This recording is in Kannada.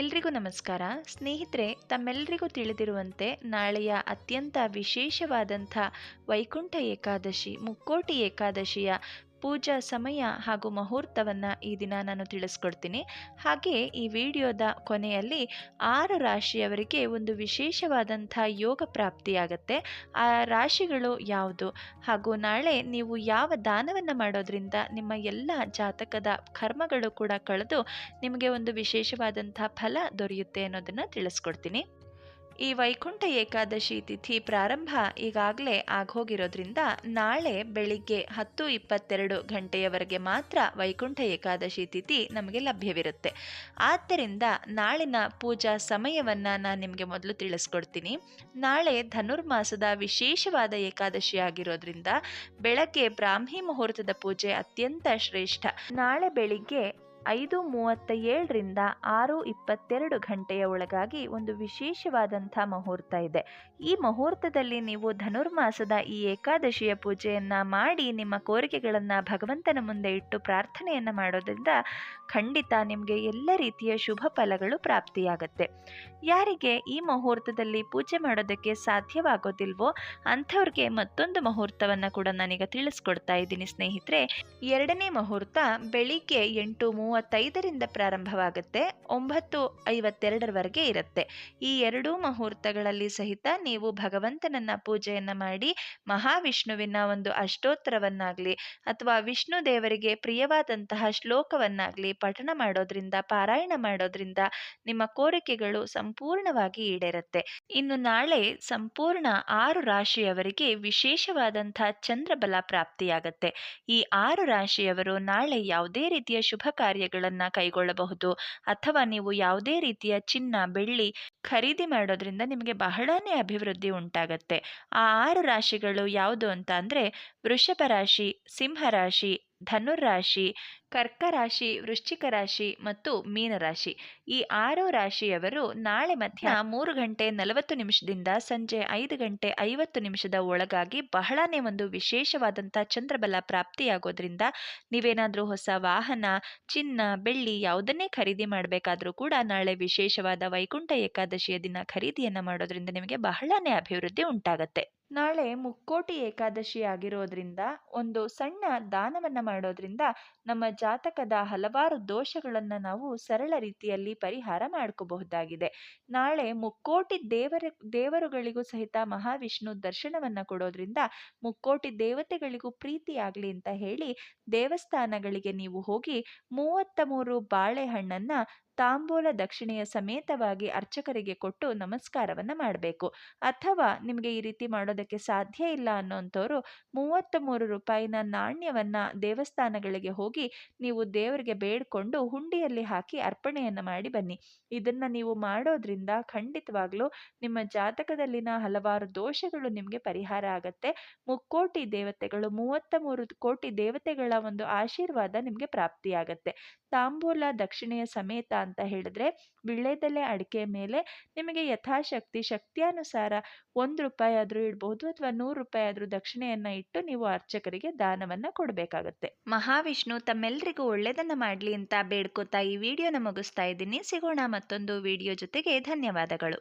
ಎಲ್ರಿಗೂ ನಮಸ್ಕಾರ. ಸ್ನೇಹಿತರೆ ತಮ್ಮೆಲ್ಲರಿಗೂ ತಿಳಿದಿರುವಂತೆ ನಾಳೆಯ ಅತ್ಯಂತ ವಿಶೇಷವಾದಂಥ ವೈಕುಂಠ ಏಕಾದಶಿ ಮುಕ್ಕೋಟಿ ಏಕಾದಶಿಯ ಪೂಜಾ ಸಮಯ ಹಾಗೂ ಮುಹೂರ್ತವನ್ನು ಈ ದಿನ ನಾನು ತಿಳಿಸ್ಕೊಡ್ತೀನಿ. ಹಾಗೆ ಈ ವಿಡಿಯೋದ ಕೊನೆಯಲ್ಲಿ ಆರು ರಾಶಿಯವರಿಗೆ ಒಂದು ವಿಶೇಷವಾದಂಥ ಯೋಗ ಪ್ರಾಪ್ತಿಯಾಗತ್ತೆ. ಆ ರಾಶಿಗಳು ಯಾವುದು? ಹಾಗೂ ನಾಳೆ ನೀವು ಯಾವ ದಾನವನ್ನು ಮಾಡೋದ್ರಿಂದ ನಿಮ್ಮ ಎಲ್ಲ ಜಾತಕದ ಕರ್ಮಗಳು ಕೂಡ ಕಳೆದು ನಿಮಗೆ ಒಂದು ವಿಶೇಷವಾದಂಥ ಫಲ ದೊರೆಯುತ್ತೆ ಅನ್ನೋದನ್ನು ತಿಳಿಸ್ಕೊಡ್ತೀನಿ. ಈ ವೈಕುಂಠ ಏಕಾದಶಿ ತಿಥಿ ಪ್ರಾರಂಭ ಈಗಾಗಲೇ ಆಗೋಗಿರೋದ್ರಿಂದ ನಾಳೆ ಬೆಳಿಗ್ಗೆ ಹತ್ತು ಇಪ್ಪತ್ತೆರಡು ಗಂಟೆಯವರೆಗೆ ಮಾತ್ರ ವೈಕುಂಠ ಏಕಾದಶಿ ತಿಥಿ ನಮಗೆ ಲಭ್ಯವಿರುತ್ತೆ. ಆದ್ದರಿಂದ ನಾಳಿನ ಪೂಜಾ ಸಮಯವನ್ನು ನಾನು ನಿಮಗೆ ಮೊದಲು ತಿಳಿಸ್ಕೊಡ್ತೀನಿ. ನಾಳೆ ಧನುರ್ಮಾಸದ ವಿಶೇಷವಾದ ಏಕಾದಶಿ ಆಗಿರೋದ್ರಿಂದ ಬೆಳಗ್ಗೆ ಬ್ರಾಹ್ಮಿ ಮುಹೂರ್ತದ ಪೂಜೆ ಅತ್ಯಂತ ಶ್ರೇಷ್ಠ. ನಾಳೆ ಬೆಳಿಗ್ಗೆ ಐದು ಮೂವತ್ತ ಏಳರಿಂದ ಆರು ಇಪ್ಪತ್ತೆರಡು ಗಂಟೆಯ ಒಳಗಾಗಿ ಒಂದು ವಿಶೇಷವಾದಂಥ ಮುಹೂರ್ತ ಇದೆ. ಈ ಮುಹೂರ್ತದಲ್ಲಿ ನೀವು ಧನುರ್ಮಾಸದ ಈ ಏಕಾದಶಿಯ ಪೂಜೆಯನ್ನು ಮಾಡಿ ನಿಮ್ಮ ಕೋರಿಕೆಗಳನ್ನು ಭಗವಂತನ ಮುಂದೆ ಇಟ್ಟು ಪ್ರಾರ್ಥನೆಯನ್ನು ಮಾಡೋದ್ರಿಂದ ಖಂಡಿತ ನಿಮಗೆ ಎಲ್ಲ ರೀತಿಯ ಶುಭ ಫಲಗಳು ಪ್ರಾಪ್ತಿಯಾಗತ್ತೆ. ಯಾರಿಗೆ ಈ ಮುಹೂರ್ತದಲ್ಲಿ ಪೂಜೆ ಮಾಡೋದಕ್ಕೆ ಸಾಧ್ಯವಾಗೋದಿಲ್ವೋ ಅಂಥವ್ರಿಗೆ ಮತ್ತೊಂದು ಮುಹೂರ್ತವನ್ನು ಕೂಡ ನಾನೀಗ ತಿಳಿಸ್ಕೊಡ್ತಾ ಇದ್ದೀನಿ ಸ್ನೇಹಿತರೆ. ಎರಡನೇ ಮುಹೂರ್ತ ಬೆಳಿಗ್ಗೆ ಎಂಟು ಮೂವತ್ತೈದರಿಂದ ಪ್ರಾರಂಭವಾಗುತ್ತೆ, ಒಂಬತ್ತು ಐವತ್ತೆರಡರವರೆಗೆ ಇರುತ್ತೆ. ಈ ಎರಡೂ ಮುಹೂರ್ತಗಳಲ್ಲಿ ಸಹಿತ ನೀವು ಭಗವಂತನನ್ನ ಪೂಜೆಯನ್ನು ಮಾಡಿ, ಮಹಾವಿಷ್ಣುವಿನ ಒಂದು ಅಷ್ಟೋತ್ತರವನ್ನಾಗಲಿ ಅಥವಾ ವಿಷ್ಣು ದೇವರಿಗೆ ಪ್ರಿಯವಾದಂತಹ ಶ್ಲೋಕವನ್ನಾಗಲಿ ಪಠಣ ಮಾಡೋದ್ರಿಂದ, ಪಾರಾಯಣ ಮಾಡೋದ್ರಿಂದ ನಿಮ್ಮ ಕೋರಿಕೆಗಳು ಸಂಪೂರ್ಣವಾಗಿ ಈಡೇರುತ್ತೆ. ಇನ್ನು ನಾಳೆ ಸಂಪೂರ್ಣ ಆರು ರಾಶಿಯವರಿಗೆ ವಿಶೇಷವಾದಂತಹ ಚಂದ್ರಬಲ ಪ್ರಾಪ್ತಿಯಾಗತ್ತೆ. ಈ ಆರು ರಾಶಿಯವರು ನಾಳೆ ಯಾವುದೇ ರೀತಿಯ ಶುಭ ಕಾರ್ಯಗಳನ್ನು ಕೈಗೊಳ್ಳಬಹುದು. ಅಥವಾ ನೀವು ಯಾವುದೇ ರೀತಿಯ ಚಿನ್ನ, ಬೆಳ್ಳಿ ಖರೀದಿ ಮಾಡೋದ್ರಿಂದ ನಿಮಗೆ ಬಹಳನೇ ಅಭಿವೃದ್ಧಿ ಉಂಟಾಗತ್ತೆ. ಆ ಆರು ರಾಶಿಗಳು ಯಾವುದು ಅಂತ ಅಂದರೆ ವೃಷಭ ರಾಶಿ ಸಿಂಹರಾಶಿ ಧನುರ್ರಾಶಿ ಕರ್ಕ ರಾಶಿ ವೃಶ್ಚಿಕ ರಾಶಿ ಮತ್ತು ಮೀನರಾಶಿ. ಈ ಆರು ರಾಶಿಯವರು ನಾಳೆ ಮಧ್ಯಾಹ್ನ ಮೂರು ಗಂಟೆ ನಲವತ್ತು ನಿಮಿಷದಿಂದ ಸಂಜೆ ಐದು ಗಂಟೆ ಐವತ್ತು ನಿಮಿಷದ ಒಳಗಾಗಿ ಬಹಳನೇ ಒಂದು ವಿಶೇಷವಾದಂಥ ಚಂದ್ರಬಲ ಪ್ರಾಪ್ತಿಯಾಗೋದ್ರಿಂದ ನೀವೇನಾದರೂ ಹೊಸ ವಾಹನ, ಚಿನ್ನ, ಬೆಳ್ಳಿ ಯಾವುದನ್ನೇ ಖರೀದಿ ಮಾಡಬೇಕಾದರೂ ಕೂಡ ನಾಳೆ ವಿಶೇಷವಾದ ವೈಕುಂಠ ಏಕಾದಶಿಯ ದಿನ ಖರೀದಿಯನ್ನು ಮಾಡೋದ್ರಿಂದ ನಿಮಗೆ ಬಹಳನೇ ಅಭಿವೃದ್ಧಿ ಉಂಟಾಗತ್ತೆ. ನಾಳೆ ಮುಕ್ಕೋಟಿ ಏಕಾದಶಿ ಆಗಿರೋದ್ರಿಂದ, ಒಂದು ಸಣ್ಣ ದಾನವನ್ನು ಮಾಡೋದ್ರಿಂದ ನಮ್ಮ ಜಾತಕದ ಹಲವಾರು ದೋಷಗಳನ್ನು ನಾವು ಸರಳ ರೀತಿಯಲ್ಲಿ ಪರಿಹಾರ ಮಾಡ್ಕೋಬಹುದಾಗಿದೆ. ನಾಳೆ ಮುಕ್ಕೋಟಿ ದೇವರ, ದೇವರುಗಳಿಗೂ ಸಹಿತ ಮಹಾವಿಷ್ಣು ದರ್ಶನವನ್ನು ಕೊಡೋದ್ರಿಂದ ಮುಕ್ಕೋಟಿ ದೇವತೆಗಳಿಗೂ ಪ್ರೀತಿಯಾಗಲಿ ಅಂತ ಹೇಳಿ ದೇವಸ್ಥಾನಗಳಿಗೆ ನೀವು ಹೋಗಿ ಮೂವತ್ತ ಮೂರು ಬಾಳೆಹಣ್ಣನ್ನು ತಾಂಬೂಲ ದಕ್ಷಿಣೆಯ ಸಮೇತವಾಗಿ ಅರ್ಚಕರಿಗೆ ಕೊಟ್ಟು ನಮಸ್ಕಾರವನ್ನು ಮಾಡಬೇಕು. ಅಥವಾ ನಿಮಗೆ ಈ ರೀತಿ ಮಾಡೋದಕ್ಕೆ ಸಾಧ್ಯ ಇಲ್ಲ ಅನ್ನೋಂಥವ್ರು ಮೂವತ್ತ್ ಮೂರು ರೂಪಾಯಿನ ನಾಣ್ಯವನ್ನು ದೇವಸ್ಥಾನಗಳಿಗೆ ಹೋಗಿ ನೀವು ದೇವರಿಗೆ ಬೇಡ್ಕೊಂಡು ಹುಂಡಿಯಲ್ಲಿ ಹಾಕಿ ಅರ್ಪಣೆಯನ್ನು ಮಾಡಿ ಬನ್ನಿ. ಇದನ್ನು ನೀವು ಮಾಡೋದ್ರಿಂದ ಖಂಡಿತವಾಗ್ಲೂ ನಿಮ್ಮ ಜಾತಕದಲ್ಲಿನ ಹಲವಾರು ದೋಷಗಳು ನಿಮಗೆ ಪರಿಹಾರ ಆಗತ್ತೆ. ಮುಕ್ಕೋಟಿ ದೇವತೆಗಳು ಮೂವತ್ತ ಮೂರು ಕೋಟಿ ದೇವತೆಗಳ ಒಂದು ಆಶೀರ್ವಾದ ನಿಮಗೆ ಪ್ರಾಪ್ತಿಯಾಗತ್ತೆ. ತಾಂಬೂಲ ದಕ್ಷಿಣೆಯ ಸಮೇತ ಅಂತ ಹೇಳಿದ್ರೆ, ವಿಳ್ಳೆದೆಲೆ ಅಡಿಕೆ ಮೇಲೆ ನಿಮಗೆ ಯಥಾಶಕ್ತಿ, ಶಕ್ತಿಯಾನುಸಾರ ಒಂದು ರೂಪಾಯಿ ಆದರೂ ಇಡಬಹುದು ಅಥವಾ ನೂರು ರೂಪಾಯಿ ಆದರೂ ದಕ್ಷಿಣೆಯನ್ನ ಇಟ್ಟು ನೀವು ಅರ್ಚಕರಿಗೆ ದಾನವನ್ನ ಕೊಡಬೇಕಾಗತ್ತೆ. ಮಹಾವಿಷ್ಣು ತಮ್ಮೆಲ್ಲರಿಗೂ ಒಳ್ಳೆಯದನ್ನ ಮಾಡಲಿ ಅಂತ ಬೇಡ್ಕೋತಾ ಈ ವಿಡಿಯೋನ ಮುಗಿಸ್ತಾ ಇದ್ದೀನಿ. ಸಿಗೋಣ ಮತ್ತೊಂದು ವಿಡಿಯೋ ಜೊತೆಗೆ. ಧನ್ಯವಾದಗಳು.